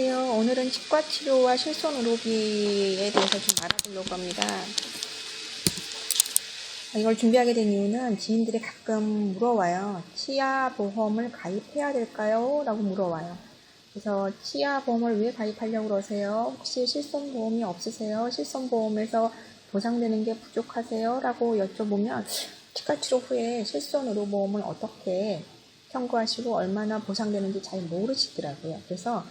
안녕하세요. 오늘은 치과 치료와 실손 의료비에 대해서 좀 알아보려고 합니다. 이걸 준비하게 된 이유는 지인들이 가끔 물어와요. 치아 보험을 가입해야 될까요? 라고 물어와요. 그래서 치아 보험을 왜 가입하려고 그러세요? 혹시 실손 보험이 없으세요? 실손 보험에서 보상되는 게 부족하세요? 라고 여쭤보면 치과 치료 후에 실손 의료 보험을 어떻게 청구하시고 얼마나 보상되는지 잘 모르시더라고요. 그래서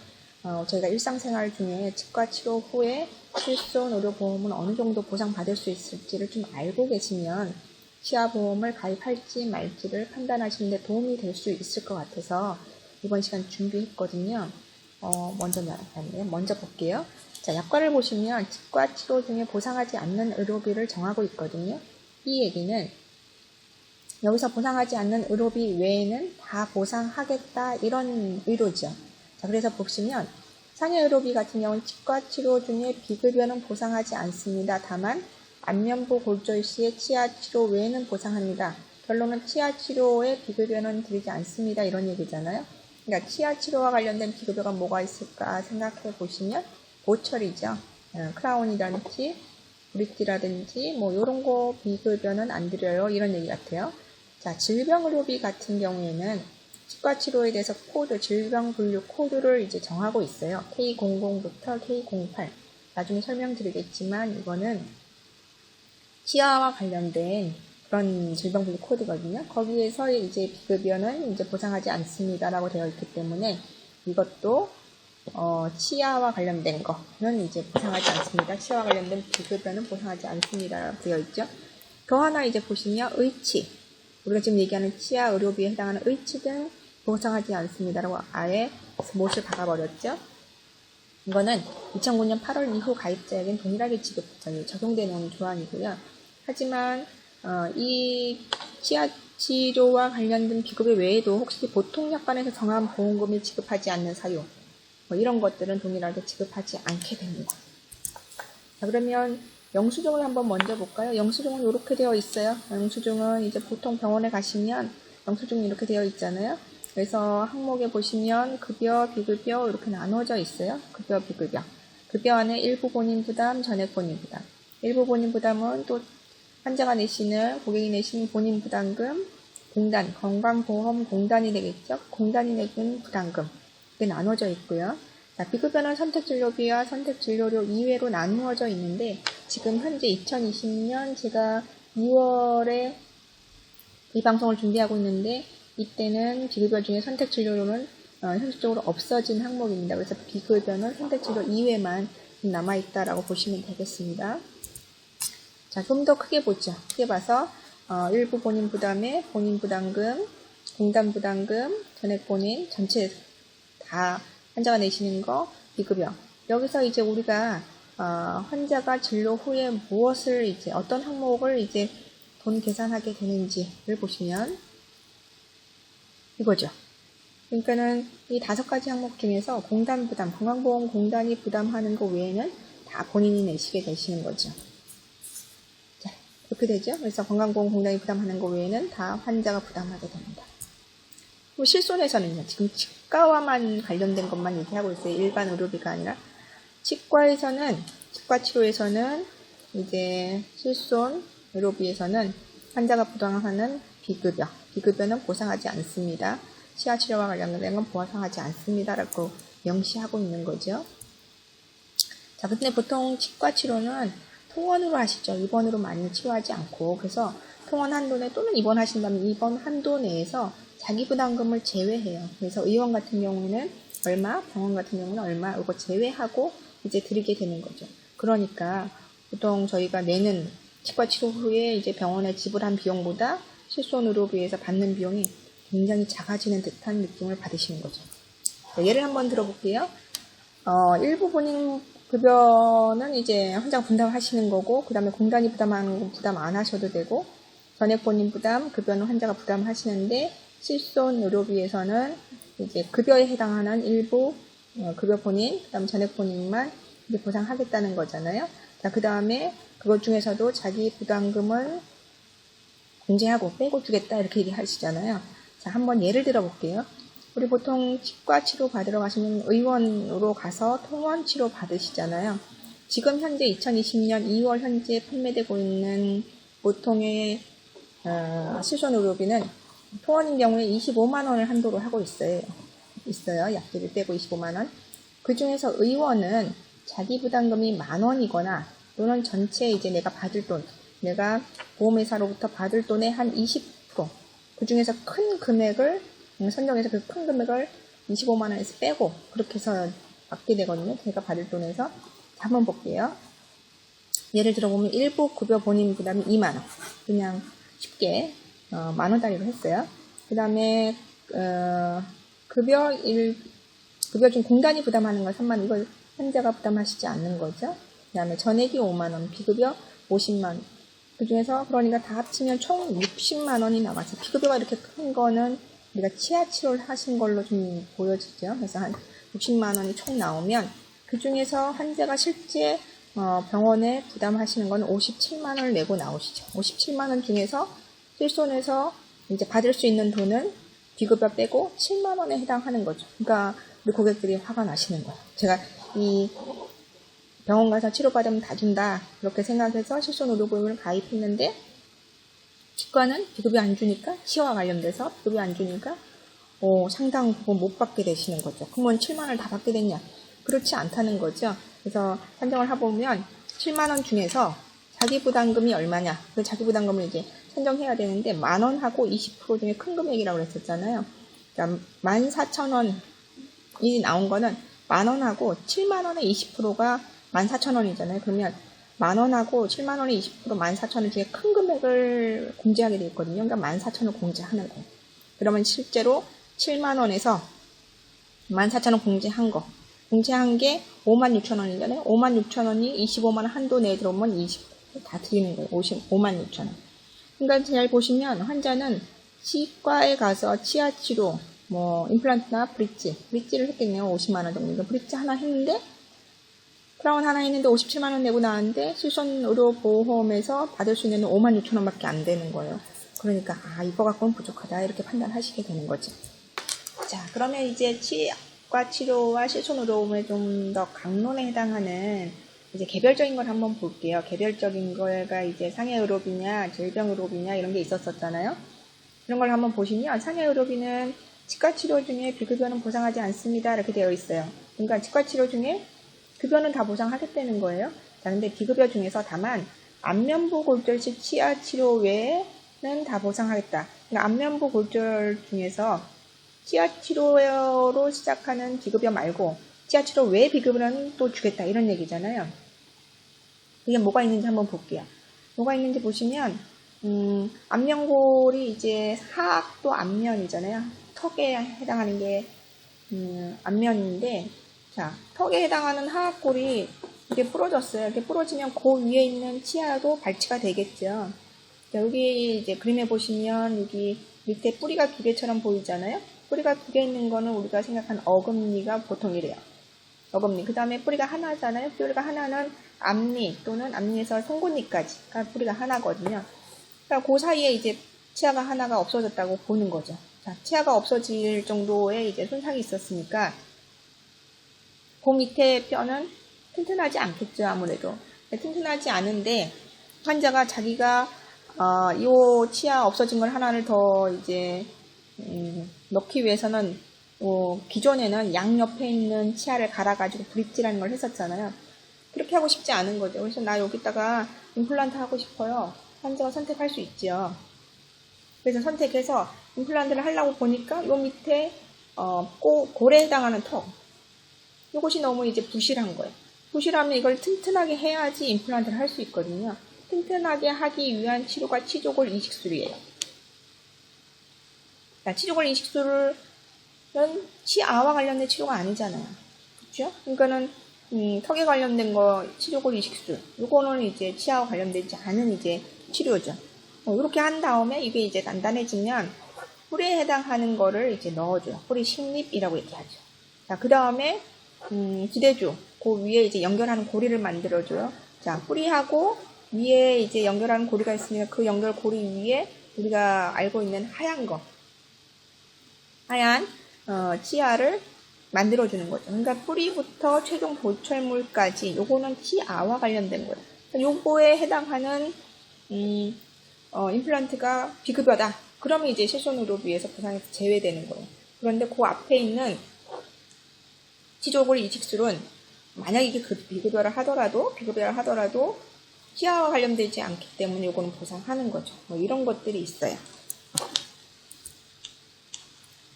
어, 저희가 일상생활 중에 치과 치료 후에 실손 의료보험은 어느 정도 보상받을 수 있을지를 좀 알고 계시면 치아보험을 가입할지 말지를 판단하시는 데 도움이 될 수 있을 것 같아서 이번 시간 준비했거든요. 어, 먼저 나왔네요. 먼저 볼게요. 자, 약관을 보시면 치과 치료 중에 보상하지 않는 의료비를 정하고 있거든요. 이 얘기는 여기서 보상하지 않는 의료비 외에는 다 보상하겠다 이런 의도죠. 자, 그래서 보시면 상해 의료비 같은 경우는 치과 치료 중에 비급여는 보상하지 않습니다. 다만 안면부 골절 시의 치아 치료 외에는 보상합니다. 결론은 치아 치료에 비급여는 드리지 않습니다. 이런 얘기잖아요. 그러니까 치아 치료와 관련된 비급여가 뭐가 있을까 생각해 보시면 보철이죠. 어, 크라운이라든지 브릿지라든지 뭐 이런 거 비급여는 안 드려요. 이런 얘기 같아요. 자, 질병의료비 같은 경우에는 치과 치료에 대해서 코드, 질병 분류 코드를 이제 정하고 있어요. K00부터 K08. 나중에 설명드리겠지만 이거는 치아와 관련된 그런 질병 분류 코드거든요. 거기에서 이제 비급여는 이제 보상하지 않습니다라고 되어 있기 때문에 이것도 어, 치아와 관련된 거는 이제 보상하지 않습니다. 치아와 관련된 비급여는 보상하지 않습니다라고 되어 있죠. 더 하나 이제 보시면 의치. 우리가 지금 얘기하는 치아 의료비에 해당하는 의치등 보상하지 않습니다라고 아예 못을 박아버렸죠. 이거는 2009년 8월 이후 가입자에겐 동일하게 지급 적용되는 조항이고요. 하지만 어, 이 치아 치료와 관련된 비급여 외에도 혹시 보통 약관에서 정한 보험금이 지급하지 않는 사유 뭐 이런 것들은 동일하게 지급하지 않게 됩니다. 자, 그러면 영수증을 한번 먼저 볼까요? 영수증은 이렇게 되어 있어요. 영수증은 이제 보통 병원에 가시면 영수증이 이렇게 되어 있잖아요. 그래서 항목에 보시면 급여, 비급여 이렇게 나눠져 있어요. 급여, 비급여. 급여 안에 일부 본인 부담, 전액 본인 부담. 일부 본인 부담은 또 환자가 내시는, 고객이 내시는 본인 부담금, 공단, 건강보험 공단이 되겠죠. 공단이 내는 부담금. 이게 나눠져 있고요. 자, 비급여는 선택진료비와 선택진료료 이외로 나누어져 있는데 지금 현재 2020년 제가 2월에 이 방송을 준비하고 있는데 이때는 비급여 중에 선택진료료는 어, 현실적으로 없어진 항목입니다. 그래서 비급여는 선택진료 이외만 남아있다라고 보시면 되겠습니다. 자, 좀 더 크게 보죠. 크게 봐서 어, 일부 본인 부담에 본인 부담금, 공단 부담금, 전액 본인 전체 다 환자가 내시는 거 비급여. 여기서 이제 우리가 어, 환자가 진료 후에 무엇을 이제 어떤 항목을 이제 돈 계산하게 되는지를 보시면 이거죠. 그러니까는 이 다섯 가지 항목 중에서 공단 부담, 건강보험 공단이 부담하는 거 외에는 다 본인이 내시게 되시는 거죠. 자, 이렇게 되죠. 그래서 건강보험 공단이 부담하는 거 외에는 다 환자가 부담하게 됩니다. 뭐 실손에서는요, 지금 치과와만 관련된 것만 얘기하고 있어요. 일반 의료비가 아니라. 치과에서는, 치과 치료에서는 이제 실손 의료비에서는 환자가 부담하는 비급여, 비급여는 보상하지 않습니다. 치아 치료와 관련된 건 보상하지 않습니다라고 명시하고 있는 거죠. 자, 근데 보통 치과 치료는 통원으로 하시죠. 입원으로 많이 치료하지 않고 그래서 통원 한도 내 또는 입원하신다면 입원 한도 내에서 자기 부담금을 제외해요. 그래서 의원 같은 경우에는 얼마, 병원 같은 경우는 얼마, 이거 제외하고 이제 드리게 되는 거죠. 그러니까 보통 저희가 내는 치과 치료 후에 이제 병원에 지불한 비용보다 실손 의료비에서 받는 비용이 굉장히 작아지는 듯한 느낌을 받으시는 거죠. 예를 한번 들어볼게요. 어, 일부 본인 급여는 이제 환자 분담하시는 거고, 그 다음에 공단이 부담하는 건 부담 안 하셔도 되고, 전액 본인 부담, 급여는 환자가 부담하시는데, 실손 의료비에서는 이제 급여에 해당하는 일부 어, 급여 본인, 그 다음 전액 본인만 이제 보상하겠다는 거잖아요. 자, 그 다음에 그것 중에서도 자기 부담금을 공제하고 빼고 주겠다 이렇게 얘기하시잖아요. 자, 한번 예를 들어 볼게요. 우리 보통 치과 치료 받으러 가시면 의원으로 가서 통원 치료 받으시잖아요. 지금 현재 2020년 2월 현재 판매되고 있는 보통의 어, 실손 의료비는 통원인 경우에 25만 원을 한도로 하고 있어요. 있어요. 약비를 떼고 25만 원. 그 중에서 의원은 자기 부담금이 만 원이거나 또는 전체 이제 내가 받을 돈, 내가 보험회사로부터 받을 돈의 한 20%, 그 중에서 큰 금액을 음, 선정해서 그 큰 금액을 25만 원에서 빼고 그렇게 해서 받게 되거든요. 제가 받을 돈에서 한번 볼게요. 예를 들어 보면 일부 급여 본인 부담이 2만 원. 그냥 쉽게 어, 만원 단위로 했어요. 그 다음에 어, 급여 일 급여 중 공단이 부담하는 건 3만 원. 이걸 현재가 부담하시지 않는 거죠. 그 다음에 전액이 5만 원, 비급여 50만 원. 그 중에서 그러니까 다 합치면 총 60만 원이 나와서 비급여가 이렇게 큰 거는 우리가 치아 치료를 하신 걸로 좀 보여지죠. 그래서 한 60만 원이 총 나오면 그 중에서 환자가 실제 어, 병원에 부담하시는 건 57만 원을 내고 나오시죠. 57만 원 중에서 실손에서 이제 받을 수 있는 돈은 비급여 빼고 7만 원에 해당하는 거죠. 그러니까 우리 고객들이 화가 나시는 거예요. 제가 이 병원 가서 치료받으면 다 준다. 그렇게 생각해서 실손 의료보험을 가입했는데 치과는 비급여 안 주니까 치아와 관련돼서 비급여 안 주니까 어, 상당 부분 못 받게 되시는 거죠. 그러면 7만 원을 다 받게 됐냐? 그렇지 않다는 거죠. 그래서 산정을 해보면 7만 원 중에서 자기 부담금이 얼마냐? 그 자기 부담금을 이제 산정해야 되는데 만 원하고 20% 중에 큰 금액이라고 그랬었잖아요. 그러니까 14,000원이 나온 거는 만 원하고 7만 원의 20%가 14,000원이잖아요. 그러면 만 원하고 7만 원의 20% 14,000원 중에 큰 금액을 공제하게 돼 있거든요. 그러니까 14,000원 공제하는 거예요. 그러면 실제로 7만 원에서 14,000원 공제한 거. 공제한 게 5만 6천 원이잖아요. 5만 6천 원이 25만 원 한도 내에 들어오면 20다 드리는 거예요. 50, 5만 6천 원. 그러니까 잘 보시면 환자는 치과에 가서 치아 치료, 뭐 임플란트나 브릿지, 브릿지를 했겠네요. 50만 원 정도. 브릿지 하나 했는데 크라운 하나 했는데 57만 원 내고 나왔는데 실손 의료 보험에서 받을 수 있는 5만 6천 원밖에 안 되는 거예요. 그러니까 아 이거 갖고는 부족하다 이렇게 판단하시게 되는 거죠. 자 그러면 이제 치과 치료와 실손 의료보험에 좀 더 강론에 해당하는 이제 개별적인 걸 한번 볼게요. 개별적인 거가 이제 상해 의료비냐 질병 의료비냐 이런 게 있었었잖아요. 이런 걸 한번 보시면 상해 의료비는 치과 치료 중에 비급여는 보상하지 않습니다 이렇게 되어 있어요. 그러니까 치과 치료 중에 급여는 다 보상하겠다는 거예요. 자, 근데 비급여 중에서 다만 안면부 골절식 치아 치료 외에는 다 보상하겠다. 그러니까 안면부 골절 중에서 치아 치료로 시작하는 비급여 말고 치아 치료 외 비급여는 또 주겠다 이런 얘기잖아요. 이게 뭐가 있는지 한번 볼게요. 뭐가 있는지 보시면 음, 안면골이 이제 하악도 안면이잖아요. 턱에 해당하는 게 음, 안면인데 자, 턱에 해당하는 하악골이 이렇게 부러졌어요. 이렇게 부러지면 그 위에 있는 치아도 발치가 되겠죠. 자, 여기 이제 그림에 보시면 여기 밑에 뿌리가 두 개처럼 보이잖아요. 뿌리가 두 개 있는 거는 우리가 생각하는 어금니가 보통 이래요. 어금니. 그 다음에 뿌리가 하나잖아요. 뿌리가 하나는 앞니 또는 앞니에서 송곳니까지가 뿌리가 하나거든요. 그러니까 그 사이에 이제 치아가 하나가 없어졌다고 보는 거죠. 자, 치아가 없어질 정도의 이제 손상이 있었으니까 그 밑에 뼈는 튼튼하지 않겠죠, 아무래도. 튼튼하지 않은데 환자가 자기가 어, 이 치아 없어진 걸 하나를 더 이제 음, 넣기 위해서는 어, 기존에는 양 옆에 있는 치아를 갈아가지고 브릿지라는 걸 했었잖아요. 그렇게 하고 싶지 않은 거죠. 그래서 나 여기다가 임플란트 하고 싶어요. 환자가 선택할 수 있죠. 그래서 선택해서 임플란트를 하려고 보니까 요 밑에 어, 꼬, 골에 해당하는 턱 이것이 너무 이제 부실한 거예요. 부실하면 이걸 튼튼하게 해야지 임플란트를 할 수 있거든요. 튼튼하게 하기 위한 치료가 치조골 이식술이에요. 자, 치조골 이식술 은 치아와 관련된 치료가 아니잖아요. 그렇죠? 그러니까는 음, 턱에 관련된 거 치조골 이식술. 이거는 이제 치아와 관련되지 않은 이제 치료죠. 어, 이렇게 한 다음에 이게 이제 단단해지면 뿌리에 해당하는 거를 이제 넣어줘요. 뿌리 식립이라고 얘기하죠. 자, 그 다음에 음, 기대주. 그 위에 이제 연결하는 고리를 만들어줘요. 자, 뿌리하고 위에 이제 연결하는 고리가 있으면 그 연결 고리 위에 우리가 알고 있는 하얀 거. 하얀 어, 치아를 만들어주는 거죠. 그러니까 뿌리부터 최종 보철물까지 요거는 치아와 관련된 거예요. 그러니까 요거에 해당하는 음, 어, 임플란트가 비급여다. 그러면 이제 실손의료비에서 보상에서 제외되는 거예요. 그런데 그 앞에 있는 치조골 이식술은 만약 이게 그 비급여를 하더라도 비급여를 하더라도 치아와 관련되지 않기 때문에 요거는 보상하는 거죠. 뭐 이런 것들이 있어요.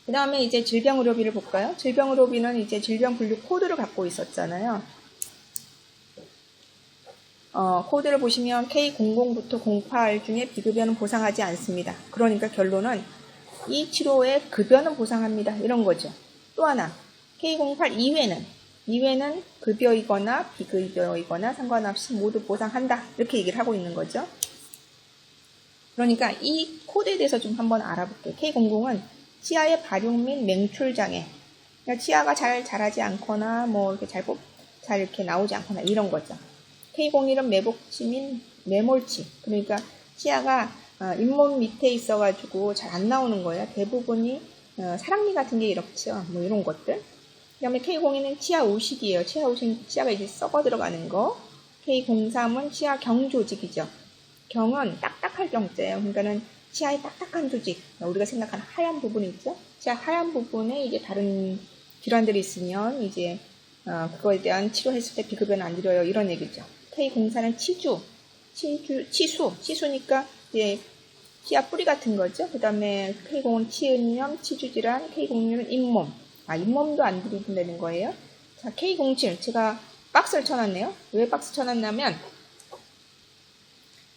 그 다음에 이제 질병의료비를 볼까요? 질병의료비는 이제 질병 분류 코드를 갖고 있었잖아요. 어, 코드를 보시면 K00부터 08 중에 비급여는 보상하지 않습니다. 그러니까 결론은 이 치료의 급여는 보상합니다. 이런 거죠. 또 하나, K08 이외는, 이외는 급여이거나 비급여이거나 상관없이 모두 보상한다. 이렇게 얘기를 하고 있는 거죠. 그러니까 이 코드에 대해서 좀 한번 알아볼게요. K00은 치아의 발육 및 맹출 장애. 그러니까 치아가 잘 자라지 않거나 뭐 이렇게 잘, 뽑, 잘 이렇게 나오지 않거나 이런 거죠. K01은 매복치 및 매몰치. 그러니까 치아가 어, 잇몸 밑에 있어가지고 잘 안 나오는 거예요. 대부분이 어, 사랑니 같은 게 이렇죠. 뭐 이런 것들. 그 다음에 K02는 치아 우식이에요. 치아 우식, 치아가 이제 썩어 들어가는 거. K03은 치아 경조직이죠. 경은 딱딱할 경자예요. 그러니까는 치아의 딱딱한 조직, 우리가 생각하는 하얀 부분이 있죠. 치아 하얀 부분에 이제 다른 질환들이 있으면 이제 어, 그거에 대한 치료했을 때 비급여는 안 드려요. 이런 얘기죠. K04는 치주, 치주, 치수, 치수니까 이제 치아 뿌리 같은 거죠. 그 다음에 K0은 치은염, 치주 질환, K06은 잇몸. 아, 잇몸도 안 들이pun다는 거예요. 자, K07. 제가 박스를 쳐놨네요. 왜 박스 쳐놨냐면,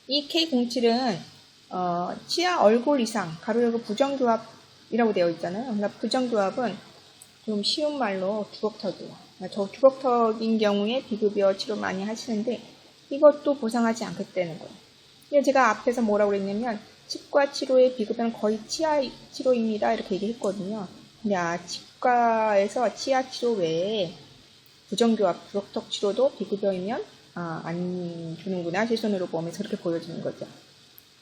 이 K07은, 어, 치아 얼굴 이상, 가로 열고 부정교합이라고 되어 있잖아요. 그러니까 부정교합은 좀 쉬운 말로 주걱턱이에요. 그러니까 저 주걱턱인 경우에 비급여 치료 많이 하시는데, 이것도 보상하지 않겠다는 거예요. 제가 앞에서 뭐라고 그랬냐면, 치과 치료의 비급여는 거의 치아 치료입니다. 이렇게 얘기했거든요. 근데 아, 치과에서 치아 치료 외에 부정교합, 부역턱 치료도 비급여이면 아, 안 주는구나. 실손으로 보면서 그렇게 보여지는 거죠.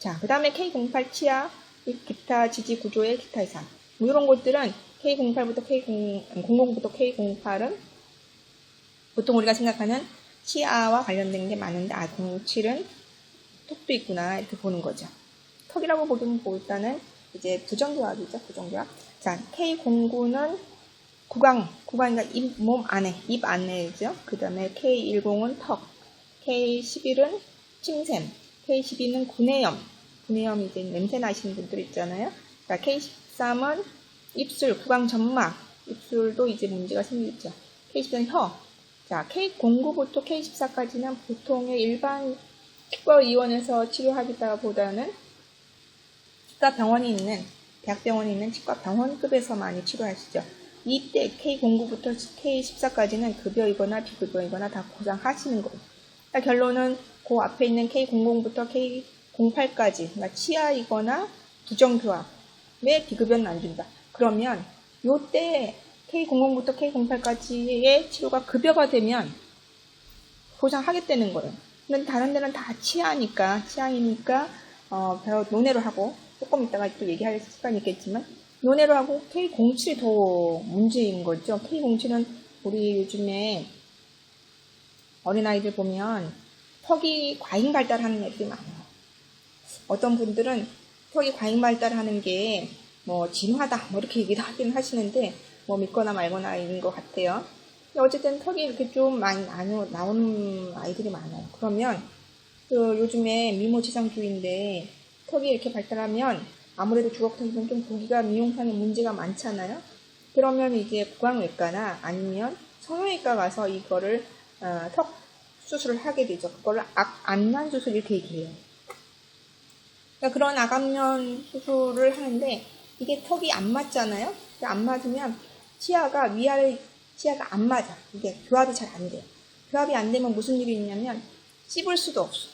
자, 그 다음에 K08 치아, 기타 지지 구조의 기타 이상. 뭐 이런 것들은 K08부터 K0, 00부터 K08은 보통 우리가 생각하는 치아와 관련된 게 많은데, 아, 07은 턱도 있구나. 이렇게 보는 거죠. 턱이라고 보기는 뭐 일단은 이제 부정교합이죠. 부정교합. 자, K09는 구강, 구강이가 입, 몸 안에, 입 안에죠. 그 다음에 K10은 턱, K11은 침샘, K12는 구내염, 구내염 이제 냄새 나시는 분들 있잖아요. 자, K13은 입술, 구강 점막, 입술도 이제 문제가 생기죠. K14는 혀. 자, K09부터 K14까지는 보통의 일반 치과의원에서 치료하기보다는 치과 병원이 있는 대학병원이 있는 치과 병원급에서 많이 치료하시죠. 이때 K09부터 K14까지는 급여이거나 비급여이거나 다 보상하시는 거예요. 그러니까 결론은 그 앞에 있는 K00부터 K08까지 그러니까 치아이거나 부정교합에 비급여는 안 준다. 그러면 요때 K00부터 K08까지의 치료가 급여가 되면 보상하겠다는 거예요. 근데 다른 데는 다 치아니까 치아이니까 어, 배워 논외로 하고 조금 이따가 또 얘기할 시간이 있겠지만 논외로 하고 K07이 더 문제인 거죠. K07은 우리 요즘에 어린아이들 보면 턱이 과잉 발달하는 애들이 많아요. 어떤 분들은 턱이 과잉 발달하는 게 뭐 진화다 뭐 이렇게 얘기를 하긴 하시는데 뭐 믿거나 말거나인 것 같아요. 어쨌든 턱이 이렇게 좀 많이 나오는 아이들이 많아요. 그러면 그 요즘에 미모 지상주의인데 턱이 이렇게 발달하면 아무래도 주걱턱이면 좀 보기가 미용상에 문제가 많잖아요. 그러면 이제 구강외과나 아니면 성형외과 가서 이거를 어, 턱 수술을 하게 되죠. 그거를 악, 안면 수술 이렇게 얘기해요. 그러니까 그런 악안면 수술을 하는데 이게 턱이 안 맞잖아요. 안 맞으면 치아가 위아래 치아가 안 맞아. 이게 교합이 잘 안 돼요. 교합이 안 되면 무슨 일이 있냐면 씹을 수도 없어.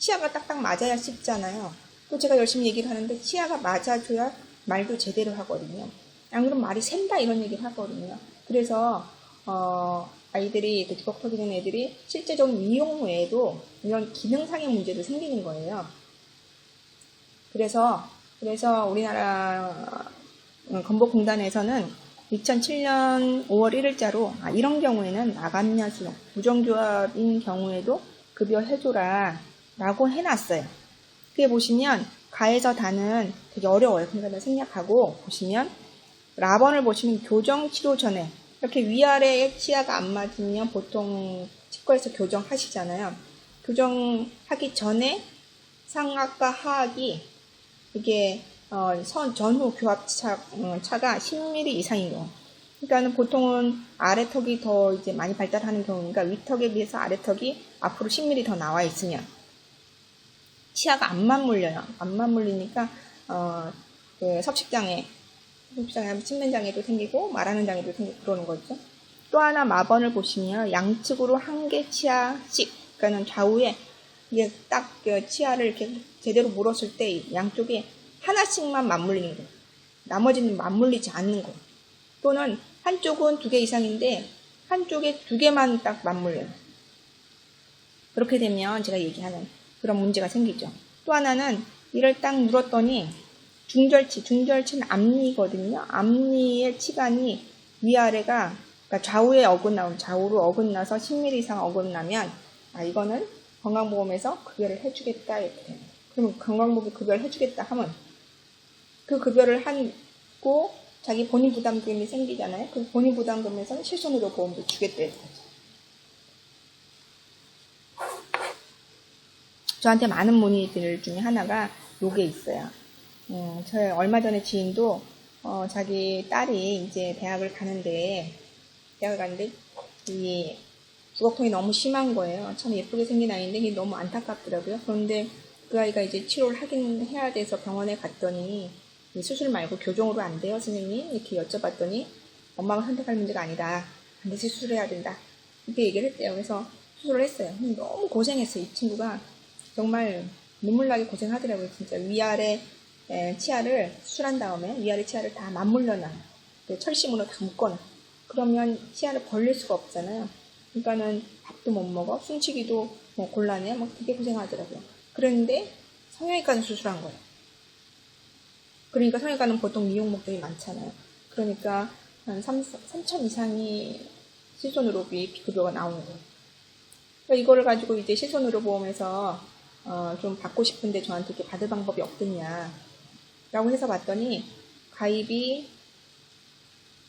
치아가 딱딱 맞아야 씹잖아요. 또 제가 열심히 얘기를 하는데 치아가 맞아줘야 말도 제대로 하거든요. 안 그러면 말이 샌다 이런 얘기를 하거든요. 그래서 어, 아이들이 두벅턱이 된 애들이 실제적인 미용 외에도 이런 기능상의 문제도 생기는 거예요. 그래서 그래서 우리나라 어, 건보공단에서는 2007년 5월 1일자로 아, 이런 경우에는 나감냐 수용 부정조합인 경우에도 급여 해줘라 라고 해놨어요. 그게 보시면 가에서 다는 되게 어려워요. 그러니까 생략하고 보시면 라번을 보시면 교정 치료 전에 이렇게 위아래의 치아가 안 맞으면 보통 치과에서 교정하시잖아요. 교정하기 전에 상악과 하악이 이게 어, 선 전후 교합 차, 어, 차가 10mm 이상인 경우. 그러니까는 보통은 아래 턱이 더 이제 많이 발달하는 경우니까 위 턱에 비해서 아래 턱이 앞으로 10mm 더 나와 있으면 치아가 안 맞물려요. 안 맞물리니까 어, 그 섭식장애, 섭식장애, 침면장애도 생기고 말하는 장애도 생기고 그러는 거죠. 또 하나 마번을 보시면 양측으로 한 개 치아씩, 그러니까는 좌우에 이게 딱그 치아를 이렇게 제대로 물었을 때 양쪽에 하나씩만 맞물리는 거. 나머지는 맞물리지 않는 거. 또는 한쪽은 두 개 이상인데 한쪽에 두 개만 딱 맞물려요. 그렇게 되면 제가 얘기하는 그런 문제가 생기죠. 또 하나는 이를 딱 물었더니 중절치, 중절치는 앞니거든요. 앞니의 치간이 위아래가 그러니까 좌우에 어긋나면 좌우로 어긋나서 10mm 이상 어긋나면 아 이거는 건강보험에서 급여를 해주겠다 이렇게 돼요. 그러면 건강보험이 급여를 해주겠다 하면 그 급여를 하고 자기 본인 부담금이 생기잖아요. 그 본인 부담금에서는 실손의료 보험도 거죠. 저한테 많은 문의들 중에 하나가 요게 있어요. 음, 저희 얼마 전에 지인도 어, 자기 딸이 이제 대학을 가는데 대학을 가는데 이 주걱통이 너무 심한 거예요. 참 예쁘게 생긴 아이인데 이게 너무 안타깝더라고요. 그런데 그 아이가 이제 치료를 하긴 해야 돼서 병원에 갔더니 수술 말고 교정으로 안 돼요, 선생님? 이렇게 여쭤봤더니 엄마가 선택할 문제가 아니다. 반드시 수술해야 된다. 이렇게 얘기를 했대요. 그래서 수술을 했어요. 너무 고생했어요. 이 친구가 정말 눈물나게 고생하더라고요. 진짜 위아래 치아를 수술한 다음에 위아래 치아를 다 맞물려놔. 철심으로 다 묶어놔. 그러면 치아를 벌릴 수가 없잖아요. 그러니까는 밥도 못 먹어. 숨쉬기도 뭐 곤란해. 막 되게 고생하더라고요. 그런데 성형외과는 수술한 거예요. 그러니까 성형외과는 보통 미용 목적이 많잖아요. 그러니까 한 3, 3천 이상이 실손의료 비급여가 나오는 거예요. 그러니까 이거를 가지고 이제 실손의료 보험에서 어, 좀 받고 싶은데 저한테 이렇게 받을 방법이 없겠냐. 라고 해서 봤더니 가입이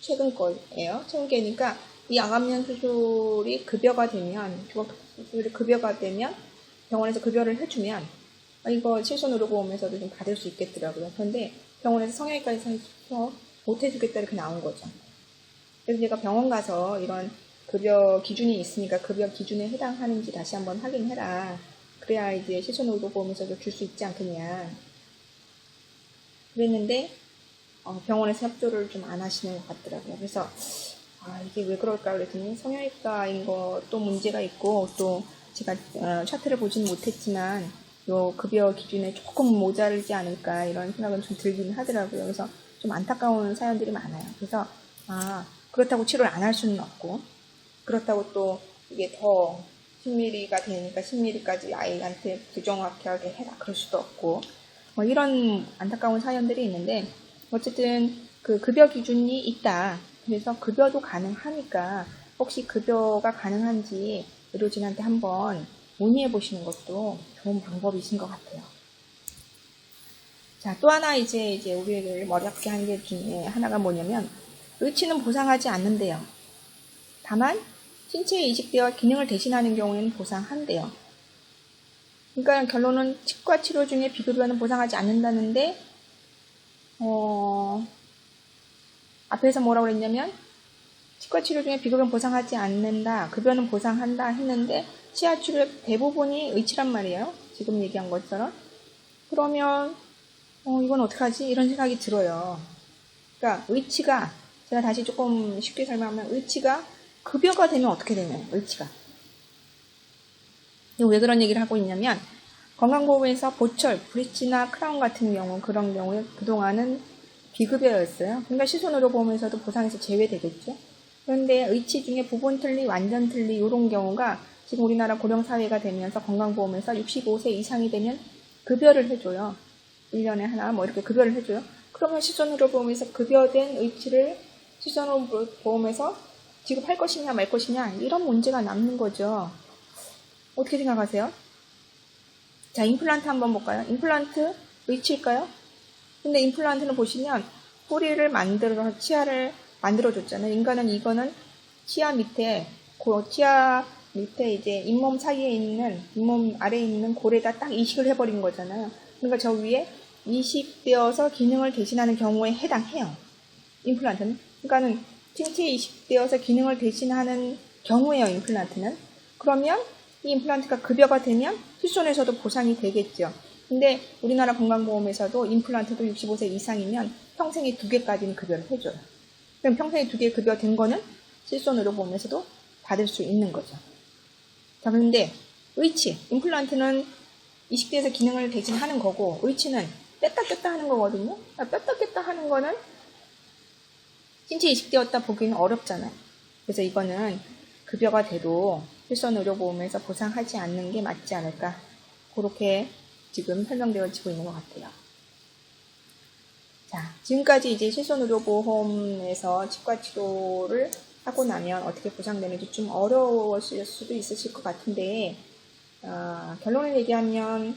최근 거예요. 최근 게니까 이 양압면 수술이 급여가 되면, 수술이 급여가 되면 병원에서 급여를 해주면 아, 이거 실손의료 보험에서도 좀 받을 수 있겠더라고요. 그런데 병원에서 성형외과에서 못 해주겠다 이렇게 나온 거죠. 그래서 제가 병원 가서 이런 급여 기준이 있으니까 급여 기준에 해당하는지 다시 한번 확인해라. 그래야 이제 실손의료 보험에서도 줄 수 있지 않겠냐. 그랬는데 어, 병원에서 협조를 좀 안 하시는 것 같더라고요. 그래서 아, 이게 왜 그럴까 그랬더니 성형외과인 것도 문제가 있고 또 제가 어, 차트를 보지는 못했지만 요 급여 기준에 조금 모자르지 않을까 이런 생각은 좀 들긴 하더라고요. 그래서 좀 안타까운 사연들이 많아요. 그래서 아 그렇다고 치료를 안 할 수는 없고 그렇다고 또 이게 더 10mm가 되니까 10mm까지 아이한테 부정확하게 해라 그럴 수도 없고 뭐 이런 안타까운 사연들이 있는데 어쨌든 그 급여 기준이 있다. 그래서 급여도 가능하니까 혹시 급여가 가능한지 의료진한테 한번 문의해 보시는 것도 좋은 방법이신 것 같아요. 자, 또 하나 이제, 이제 우리를 머리 아프게 하는 게 중에 하나가 뭐냐면, 의치는 보상하지 않는데요. 다만, 신체에 이식되어 기능을 대신하는 경우에는 보상한대요. 그러니까 결론은 치과 치료 중에 비급여는 보상하지 않는다는데, 어, 앞에서 뭐라고 그랬냐면, 치과 치료 중에 비급여는 보상하지 않는다, 급여는 보상한다 했는데, 치아 치료의 대부분이 의치란 말이에요. 지금 얘기한 것처럼. 그러면, 어, 이건 어떡하지? 이런 생각이 들어요. 그러니까 의치가, 제가 다시 조금 쉽게 설명하면, 의치가 급여가 되면 어떻게 되냐요, 의치가. 왜 그런 얘기를 하고 있냐면, 건강보험에서 보철, 브릿지나 크라운 같은 경우, 그런 경우에 그동안은 비급여였어요. 그러니까 시손의료보험에서도 보상에서 제외되겠죠. 그런데 의치 중에 부분 틀리, 완전 틀리, 이런 경우가 지금 우리나라 고령 사회가 되면서 건강보험에서 65세 이상이 되면 급여를 해줘요. 1년에 하나 뭐 이렇게 급여를 해줘요. 그러면 시손의료보험에서 급여된 의치를 실손보험에서 지급할 것이냐 말 것이냐 이런 문제가 남는 거죠. 어떻게 생각하세요? 자, 임플란트 한번 볼까요? 임플란트 위치일까요? 근데 임플란트는 보시면 뿌리를 만들어 치아를 만들어 줬잖아요. 인간은 이거는 치아 밑에 고 치아 밑에 이제 잇몸 사이에 있는 잇몸 아래에 있는 골에다 딱 이식을 해버린 거잖아요. 그러니까 저 위에 이식되어서 기능을 대신하는 경우에 해당해요. 임플란트는. 그러니까는 신체 이식되어서 기능을 대신하는 경우에요. 임플란트는. 그러면 이 임플란트가 급여가 되면 실손에서도 보상이 되겠죠. 근데 우리나라 건강보험에서도 임플란트도 65세 이상이면 평생에 두 개까지는 급여를 해줘요. 그럼 평생에 두 개 급여 된 거는 실손의료보험에서도 받을 수 있는 거죠. 자, 그런데 의치, 임플란트는 이식돼서 기능을 대신하는 거고 의치는 뺐다 꼈다 하는 거거든요. 아, 뺐다 꼈다 하는 거는 신체 이식되었다 보기는 어렵잖아요. 그래서 이거는 급여가 돼도 실손 의료보험에서 보상하지 않는 게 맞지 않을까. 그렇게 지금 설명되어지고 있는 것 같아요. 자, 지금까지 이제 실손의료보험에서 치과 치료를 하고 나면 어떻게 보상되는지 좀 어려우실 수도 있으실 것 같은데, 어, 결론을 얘기하면,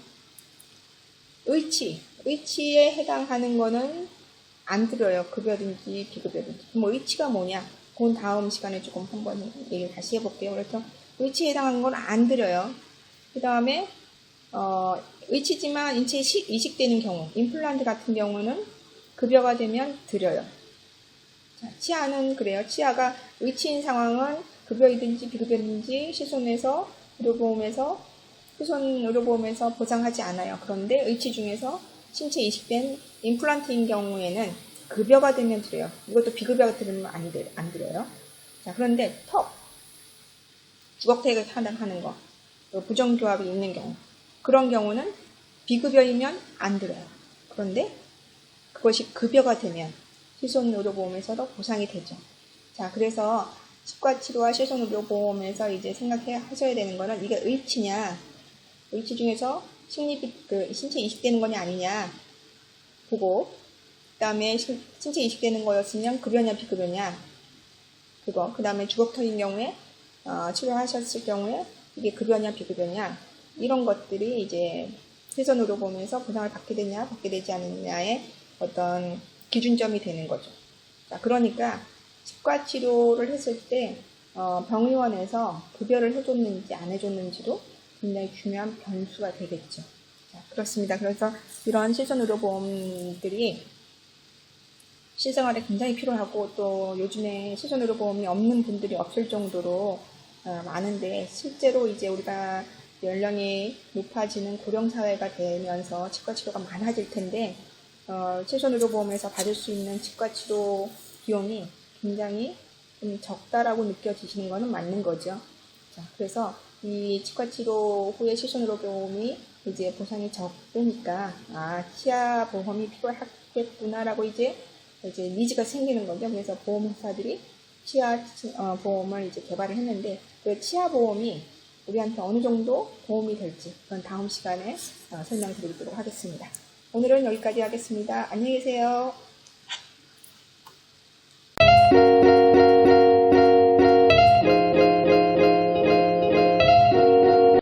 의치, 의치에 해당하는 거는 안 들어요. 급여든지 비급여든지. 뭐 의치가 뭐냐? 그건 다음 시간에 조금 한번 얘기를 다시 해볼게요. 그래서 의치에 해당하는 건 안 들어요. 그 다음에 어, 의치지만 인체 이식되는 경우, 임플란트 같은 경우는 급여가 되면 드려요. 자, 치아는 그래요. 치아가 의치인 상황은 급여이든지 비급여든지 시손에서 의료보험에서 시손 의료보험에서 보장하지 않아요. 그런데 의치 중에서 신체 이식된 임플란트인 경우에는 급여가 되면 드려요. 이것도 비급여가 들으면 안, 드, 안 드려요. 자, 그런데 턱, 주걱턱을 하는 거, 부정교합이 있는 경우, 그런 경우는 비급여이면 안 들어요. 그런데 그것이 급여가 되면 실손의료보험에서도 보상이 되죠. 자, 그래서 치과 치료와 실손의료보험에서 이제 생각해 하셔야 되는 거는 이게 의치냐, 의치 중에서 식립이 그 신체 이식되는 거냐 아니냐 보고 그 다음에 신체 이식되는 거였으면 급여냐 비급여냐 그거 그 다음에 주걱턱인 경우에 어, 치료하셨을 경우에 이게 급여냐 비급여냐 이런 것들이 이제 보면서 보상을 받게 되냐 받게 되지 않느냐의 어떤 기준점이 되는 거죠. 자 그러니까 치과 치료를 했을 때 어, 병의원에서 급여를 해줬는지 안 해줬는지도 굉장히 중요한 변수가 되겠죠. 자, 그렇습니다. 그래서 이런 실손의료보험들이 실생활에 굉장히 필요하고 또 요즘에 실손의료보험이 없는 분들이 없을 정도로 어, 많은데 실제로 이제 우리가 연령이 높아지는 고령 사회가 되면서 치과 치료가 많아질 텐데 어, 실손의료보험에서 받을 수 있는 치과 치료 비용이 굉장히 좀 적다라고 느껴지시는 것은 맞는 거죠. 자, 그래서 이 치과 치료 후에 실손 의료 보험이 이제 보상이 적으니까 아 치아 보험이 필요하겠구나라고 이제 이제 니즈가 생기는 거죠. 그래서 보험회사들이 치아 어, 보험을 이제 개발을 했는데 그 치아 보험이 우리한테 어느 정도 도움이 될지 그건 다음 시간에 어, 설명드리도록 하겠습니다. 오늘은 여기까지 하겠습니다. 안녕히 계세요.